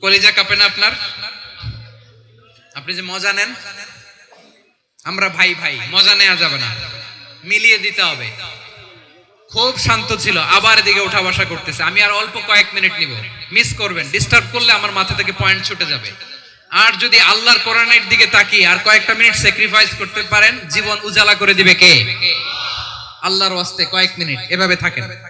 কলিজা কাঁপে না আপনার? আপনি যে মজা নেন, আমরা ভাই ভাই, মজা নেওয়া যাবে না। মিলিয়ে দিতে হবে। খুব শান্ত ছিল, আবার এদিকে উঠা বসা করতেছে। আমি আর অল্প কয়েক মিনিট নিব। মিস করবেন ডিস্টার্ব করলে আমার মাথা থেকে পয়েন্ট ছুটে যাবে। আর যদি আল্লাহর কোরআনের দিকে তাকিয়ে আর কয়েকটা মিনিট স্যাক্রিফাইস করতে পারেন, জীবন উজালা করে দিবে কে? আল্লাহর ওয়াস্তে কয়েক মিনিট, এভাবে থাকেন।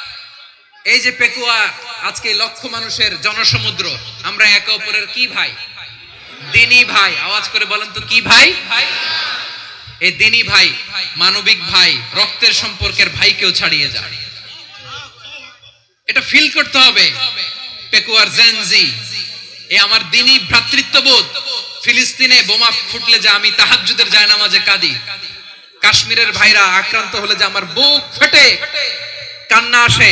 এই যে পেকুয়া, আজকে লক্ষ মানুষের জনসমুদ্র। আমরা একে অপরের কি ভাই? দিনী ভাই। আওয়াজ করে বলেন তো, কি ভাই? এই দিনী ভাই, মানবিক ভাই, রক্তের সম্পর্কের ভাইকেও ছাড়িয়ে যায় এটা ফিল করতে হবে। পেকুয়ার জেনজি এ আমার দিনী ভ্রাতৃত্ববোধ। ফিলিস্তিনে বোমা ফুটলে যে আমি তাহাজ্জুদের জায়নামাজে কাঁদি। কাশ্মীরের ভাইরা আক্রান্ত হলে যে আমার বুক ফেটে। কান্না আসে।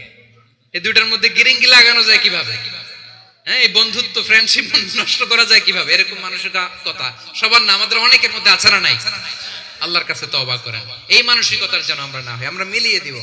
এই দুইটার মধ্যে গিরিঙ্গি লাগানো যায় কীভাবে? হ্যাঁ এই বন্ধুত্ব ফ্রেন্ডশিপ নষ্ট করা যায় কীভাবে? এরকম মানুষের কথা। সবার না, আমাদের অনেকের মধ্যে না নাই। আল্লাহর কাছে তওবা করেন। এই মানসিকতার যেন আমরা না হই, আমরা মিলিয়ে দিব।